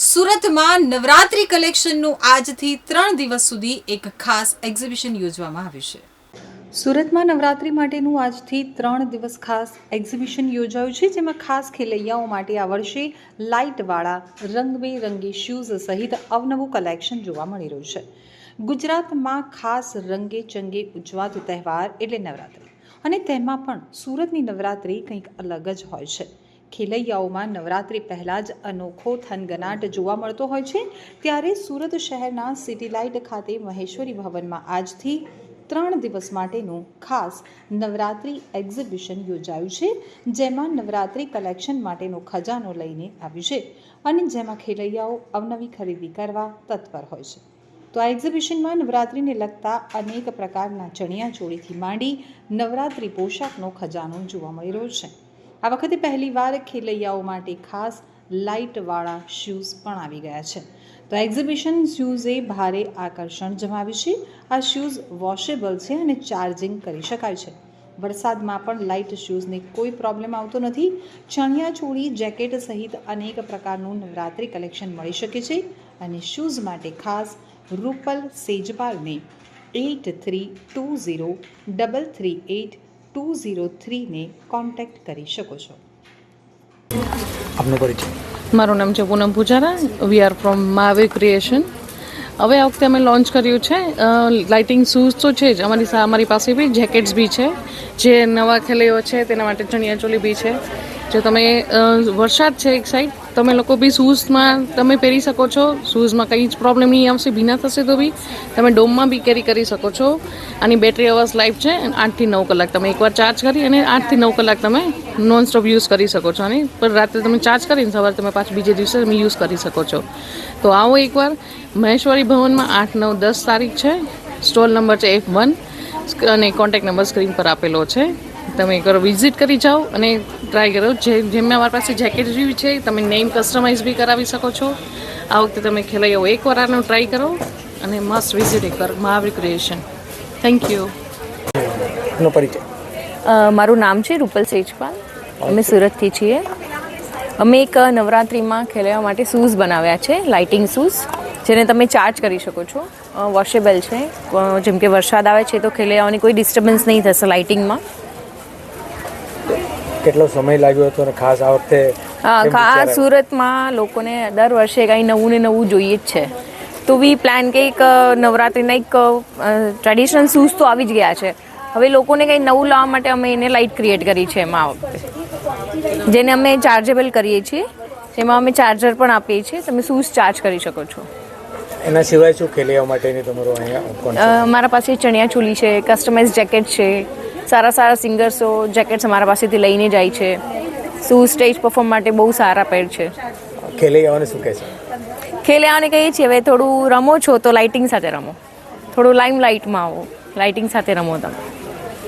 સુરતમાં નવરાત્રી કલેક્શનનું આજથી ત્રણ દિવસ સુધી એક ખાસ એક્ઝિબિશન યોજવામાં આવ્યું છે. સુરતમાં નવરાત્રી માટેનું આજથી ત્રણ દિવસ ખાસ એક્ઝિબિશન યોજાયું છે, જેમાં ખાસ ખેલૈયાઓ માટે આ વર્ષે લાઇટવાળા, રંગબેરંગી શૂઝ સહિત અવનવું કલેક્શન જોવા મળી રહ્યું છે. ગુજરાતમાં ખાસ રંગે ચંગે ઉજવાતો તહેવાર એટલે નવરાત્રિ. અને તેમાં પણ સુરતની નવરાત્રિ કંઈક અલગ જ હોય છે. ખેલૈયાઓમાં નવરાત્રિ પહેલાં જ અનોખો થનગનાટ જોવા મળતો હોય છે, ત્યારે સુરત શહેરના સિટી લાઇટ ખાતે મહેશ્વરી ભવનમાં આજથી ત્રણ દિવસ માટેનું ખાસ નવરાત્રિ એક્ઝિબિશન યોજાયું છે, જેમાં નવરાત્રિ કલેક્શન માટેનો ખજાનો લઈને આવ્યું છે અને જેમાં ખેલૈયાઓ અવનવી ખરીદી કરવા તત્પર હોય છે. તો આ એક્ઝિબિશનમાં નવરાત્રિને લગતા અનેક પ્રકારના ચણિયા ચોળીથી માંડી નવરાત્રિ પોશાકનો ખજાનો જોવા મળી રહ્યો છે. આ વખતે પહેલીવાર ખેલૈયાઓ માટે ખાસ લાઇટવાળા શૂઝ પણ આવી ગયા છે. તો એક્ઝિબિશન શૂઝે ભારે આકર્ષણ જમાવ્યું છે. આ શૂઝ વોશેબલ છે અને ચાર્જિંગ કરી શકાય છે. વરસાદમાં પણ લાઇટ શૂઝને કોઈ પ્રોબ્લેમ આવતો નથી. ચણિયા ચોળી, જેકેટ સહિત અનેક પ્રકારનું નવરાત્રિ કલેક્શન મળી શકે છે અને શૂઝ માટે ખાસ Rupal સેજપાલને eight three two zero double three eight two zero થ્રીને contact કરી શકો છો. આપનો પરિચય. મારું નામ છે Poonam Pujara. We are from Mave creation હવે આ વખતે અમે લોન્ચ કર્યું છે લાઇટિંગ શૂઝ તો છે જ. અમારી સા- અમારી પાસે બી જેકેટ્સ બી છે. જે નવા ખેલૈયો છે તેના માટે ચણિયા ચોલી બી છે. જો તમે વરસાદ છે એક સાઈડ તમે લોકો બી શૂઝમાં તમે પહેરી શકો છો. શૂઝમાં કંઈ જ પ્રોબ્લેમ નહીં, આવશે, ભીના થશે તો બી. તમે ડોમમાં બી કેરી કરી શકો છો. આની બેટરી અવર્સ લાઈફ છે આઠથી નવ કલાક તમે એકવાર ચાર્જ કરી, અને આઠથી નવ કલાક તમે નોન સ્ટોપ યુઝ કરી શકો છો, અને પણ રાત્રે તમે ચાર્જ કરીને સવારે તમે પાછું બીજે દિવસે તમે યુઝ કરી શકો છો. તો આવો એકવાર. મહેશ્વરી ભવનમાં આઠ, નવ, દસ તારીખ છે. સ્ટોલ નંબર છે એફ વન અને કોન્ટેક્ટ નંબર સ્ક્રીન પર આપેલો છે. તમે કરો વિઝિટ કરી જાઓ અને ટ્રાય કરો. જે જેમ અમારી પાસે જેકેટ બી છે તમે નેમ કસ્ટમાઇઝ બી કરાવી શકો છો. આ વખતે તમે ખેલાઈ આવો એકવાર આનો ટ્રાય કરો અને મસ્ટ વિઝિટ એકવાર મહાવીર ક્રિએશન થેન્ક યુ પરિચય. મારું નામ છે રૂપલ સેજપાલ. અમે સુરતથી છીએ. અમે એક નવરાત્રિમાં ખેલવા માટે શૂઝ બનાવ્યા છે લાઇટિંગ શૂઝ જેને તમે ચાર્જ કરી શકો છો. વોશેબલ છે. જેમ કે વરસાદ આવે છે તો ખેલવાની કોઈ ડિસ્ટર્બન્સ નહીં થશે લાઇટિંગમાં કેટલો સમય લાગ્યો હતો અને ખાસ આ વખતે આવ્યો? સુરતમાં લોકોને દર વર્ષે કંઈ નવું ને નવું જોઈએ જ છે. તો બી પ્લાન કંઈક નવરાત્રિના એક ટ્રેડિશનલ શૂઝ તો આવી જ ગયા છે. હવે લોકોને કંઈ નવું લાવવા માટે અમે એને લાઇટ ક્રિએટ કરી છે એમાં આ વખતે. જેને અમે ચાર્જેબલ કરીએ છીએ જેમાં અમે ચાર્જર પણ આપીએ છીએ. તમે શૂઝ ચાર્જ કરી શકો છો. એના સિવાય શું ખેલિયા માટેની તમારો અહીંયા મારા પાસે ચણિયા ચોલી છે કસ્ટમાઇઝ જેકેટ છે સારા સારા સિંગર્સો જેકેટ્સ અમારા પાસેથી લઈને જાય છે. શું સ્ટેજ પરફોર્મ માટે બહુ સારા પેર છે. ખેલૈયાઓને શું કહે કહેશો ખેલૈયાઓને કહીએ છીએ હવે થોડું રમો છો તો લાઇટિંગ સાથે રમો. થોડું લાઇમ લાઇટમાં આવો લાઇટિંગ સાથે રમો તમે.